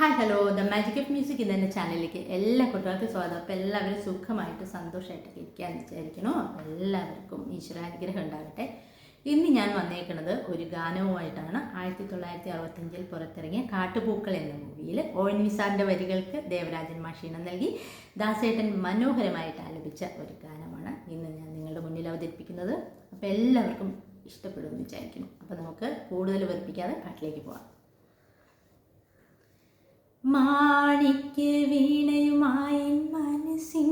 Hi hello the magic of music ഇതെന്റെ ചാനലിലേക്ക് എല്ലാ കുട്ടികൾക്കും സ്വാഗതം. അപ്പോൾ എല്ലാവരും സുഖമായിട്ട് സന്തോഷമായിട്ടൊക്കെ ഇരിക്കാൻ വിചാരിക്കണോ അപ്പോൾ എല്ലാവർക്കും ഈശ്വരാനുഗ്രഹം ഉണ്ടാകട്ടെ. ഇന്ന് ഞാൻ വന്നേക്കുന്നത് ഒരു ഗാനവുമായിട്ടാണ്. ആയിരത്തി തൊള്ളായിരത്തി അറുപത്തഞ്ചിൽ പുറത്തിറങ്ങിയ കാട്ടുപൂക്കൾ എന്ന മൂവിയിൽ ഓൺ നിസാറിന്റെ വരികൾക്ക് ദേവരാജൻ മാഷീണം നൽകി ദാസേട്ടൻ മനോഹരമായിട്ട് ആലപിച്ച ഒരു ഗാനമാണ് ഇന്ന് ഞാൻ നിങ്ങളുടെ മുന്നിൽ അവതരിപ്പിക്കുന്നത്. അപ്പോൾ എല്ലാവർക്കും ഇഷ്ടപ്പെടുമെന്ന് വിചാരിക്കുന്നു. അപ്പോൾ നമുക്ക് കൂടുതൽ വെറുപ്പിക്കാതെ പാട്ടിലേക്ക് പോകാം. മാണിക്ക് വീണയുമായി മനസ്സിന്റെ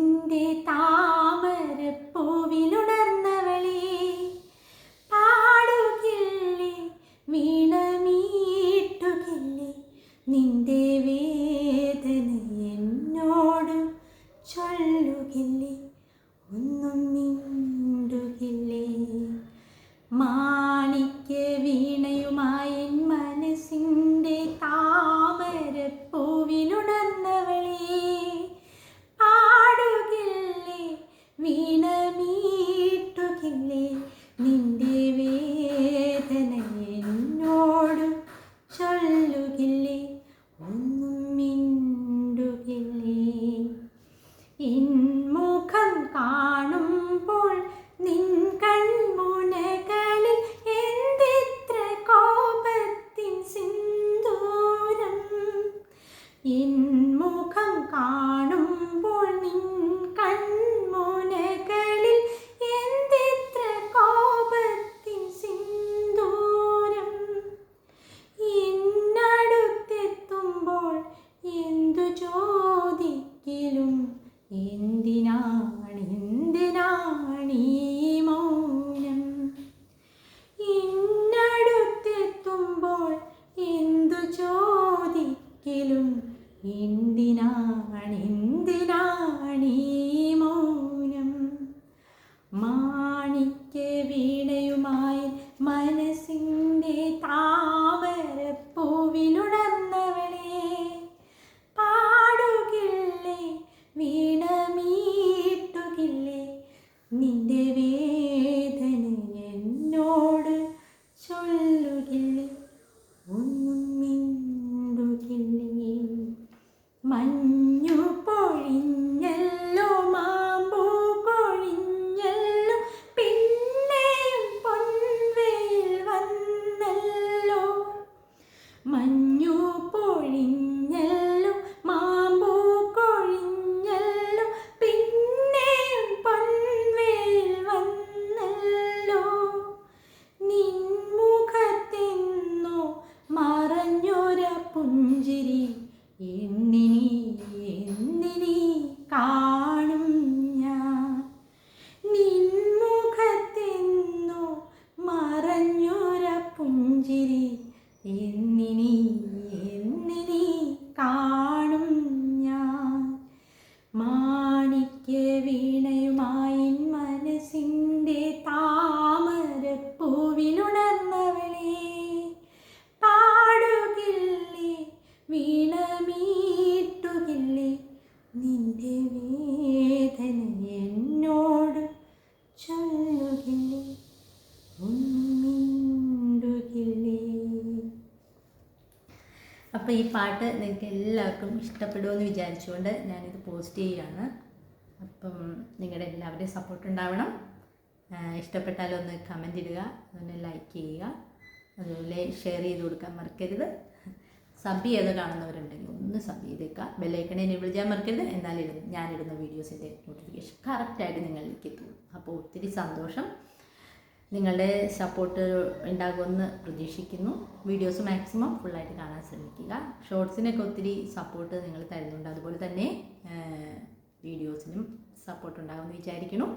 ഈ മൗനം ഇന്നടുത്തെത്തുമ്പോൾ എന്തു ചോദിക്കലും ഈ മൗനം? മാണിക്യ ചൊല്ലുകില്ലേ ഒന്നും പുഞ്ചിരി എന്നിനി എന്നിനി കാണും ഞാൻ. നിൻമുഖത്തെന്നോ മറഞ്ഞൊര പുഞ്ചിരി എന്നിനി എന്നിനി കാണും ഞാൻ. മാണിക്യ വീണയുമായി മനസ്സിന്റെ താമരപ്പൂവിലുണർന്നവളെ നിന്റെ വേദന എന്നോട് ചൊല്ലുകില്ലേ? അപ്പോൾ ഈ പാട്ട് നിങ്ങൾക്ക് എല്ലാവർക്കും ഇഷ്ടപ്പെടുമെന്ന് വിചാരിച്ചുകൊണ്ട് ഞാനിത് പോസ്റ്റ് ചെയ്യുകയാണ് അപ്പം നിങ്ങളുടെ എല്ലാവരുടെയും സപ്പോർട്ട് ഉണ്ടാവണം. ഇഷ്ടപ്പെട്ടാലൊന്ന് കമന്റ് ഇടുക ഒന്ന് ലൈക്ക് ചെയ്യുക അതുപോലെ ഷെയർ ചെയ്ത് കൊടുക്കാൻ മറക്കരുത്. സബ് ചെയ്ത് കാണുന്നവരുണ്ടെങ്കിൽ ഒന്ന് സബ് ചെയ്തേക്കുക ബെല്ലൈക്കണെ എനേബിൾ ചെയ്യാൻ മറക്കരുത്. എന്നാലിടും ഞാനിടുന്ന വീഡിയോസിന്റെ നോട്ടിഫിക്കേഷൻ കറക്റ്റായിട്ട് നിങ്ങളിലേക്ക് എത്തും. അപ്പോൾ ഒത്തിരി സന്തോഷം. നിങ്ങളുടെ സപ്പോർട്ട് ഉണ്ടാകുമെന്ന് പ്രതീക്ഷിക്കുന്നു. വീഡിയോസ് മാക്സിമം ഫുള്ളായിട്ട് കാണാൻ ശ്രമിക്കുക. ഷോർട്സിനൊക്കെ ഒത്തിരി സപ്പോർട്ട് നിങ്ങൾ തരുന്നുണ്ട്. അതുപോലെ തന്നെ വീഡിയോസിനും സപ്പോർട്ട് ഉണ്ടാകുമെന്ന് വിചാരിക്കുന്നു.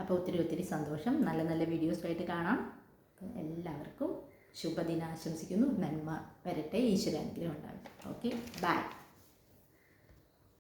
അപ്പോൾ ഒത്തിരി ഒത്തിരി സന്തോഷം. നല്ല നല്ല വീഡിയോസുമായിട്ട് കാണാം. എല്ലാവർക്കും ശുഭദിനം ആശംസിക്കുന്നു നന്മ വരട്ടെ. ഈശ്വരാനുഗ്രഹം ഉണ്ടാകട്ടെ ഓക്കെ ബൈ